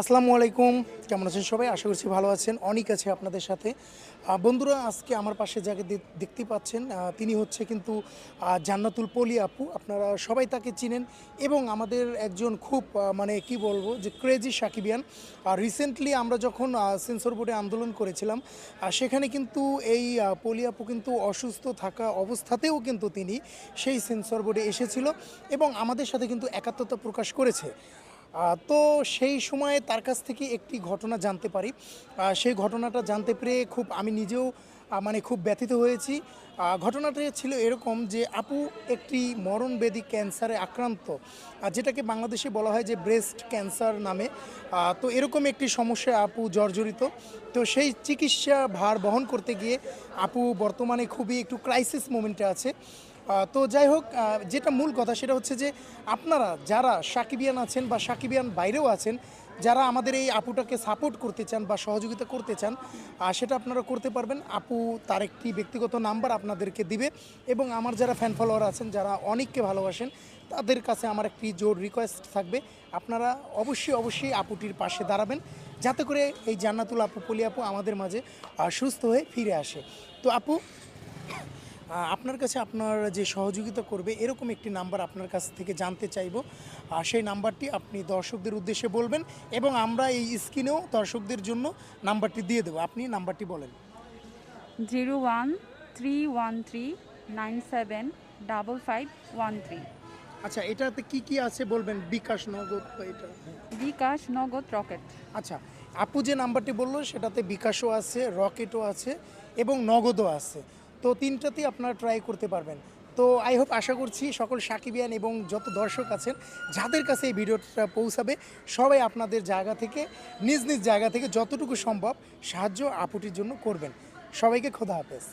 আসসালামু আলাইকুম। কেমন আছেন সবাই? আশা করছি ভালো আছেন। অনেক আছে আপনাদের সাথে। বন্ধুরা, আজকে আমার পাশে যাকে দেখতে পাচ্ছেন তিনি হচ্ছে কিন্তু জান্নাতুল পলি আপু। আপনারা সবাই তাকে চিনেন এবং আমাদের একজন খুব মানে কি বলব, যে ক্রেজি সাকিবিয়ান। আর রিসেন্টলি আমরা যখন সেন্সর বোর্ডে আন্দোলন করেছিলাম সেখানে কিন্তু এই পলি আপু কিন্তু অসুস্থ থাকা অবস্থাতেও কিন্তু তিনি সেই সেন্সর বোর্ডে এসেছিল এবং আমাদের সাথে কিন্তু একাত্মতা প্রকাশ করেছে। তো সেই সময়ে তার কাছ থেকে একটি ঘটনা জানতে পারি। সেই ঘটনাটা জানতে পেরে খুব আমি নিজেও মানে খুব ব্যথিত হয়েছি। ঘটনাটা ছিল এরকম যে, আপু একটি মরণবেদী ক্যান্সারে আক্রান্ত যেটাকে বাংলাদেশে বলা হয় যে, ব্রেস্ট ক্যান্সার নামে। তো এরকম একটি সমস্যায় আপু জর্জরিত। তো সেই চিকিৎসা ভার বহন করতে গিয়ে আপু বর্তমানে খুবই একটু ক্রাইসিস মোমেন্টে আছে। তো যাই হোক যেটা মূল কথা সেটা হচ্ছে যে আপনারা যারা সাকিবিয়ান আছেন বা সাকিবিয়ান বাইরেও আছেন, যারা আমাদের এই আপুটাকে সাপোর্ট করতে চান বা সহযোগিতা করতে চান সেটা আপনারা করতে পারবেন। আপু তার একটি ব্যক্তিগত নাম্বার আপনাদেরকে দিবে এবং আমার যারা ফ্যান ফলোয়ার আছেন, যারা অনেককে ভালোবাসেন, তাদের কাছে আমার একটি জোর রিকোয়েস্ট থাকবে। আপনারা অবশ্যই অবশ্যই আপুটির পাশে দাঁড়াবেন যাতে করে এই জান্নাতুল আপু, পলি আপু আমাদের মাঝে সুস্থ হয়ে ফিরে আসে। তো আপু আপনার কাছে আপনার যে সহযোগিতা করবে এরকম একটি নাম্বার আপনার কাছ থেকে জানতে চাইব। আর সেই নাম্বারটি আপনি দর্শকদের উদ্দেশ্যে বলবেন এবং আমরা এই স্ক্রিনেও দর্শকদের জন্য নাম্বারটি দিয়ে দেবো। আপনি নাম্বারটি বলেন। Zero one three one three nine seven double five one three. আচ্ছা এটাতে কি কি আছে বলবেন? বিকাশ নগদ এটা? বিকাশ নগদ রকেট। আচ্ছা আপু যে নাম্বারটি বলল সেটাতে বিকাশও আছে রকেটও আছে এবং নগদও আছে। তো তিনটাতেই আপনারা ট্রাই করতে পারবেন। তো আই হোপ আশা করছি সকল সাকিবিয়ান এবং যত দর্শক আছেন, যাদের কাছে এই ভিডিওটা পৌঁছাবে, সবাই আপনাদের জায়গা থেকে, নিজ নিজ জায়গা থেকে যতটুকু সম্ভব সাহায্য আপুটির জন্য করবেন। সবাইকে খোদা হাফেজ।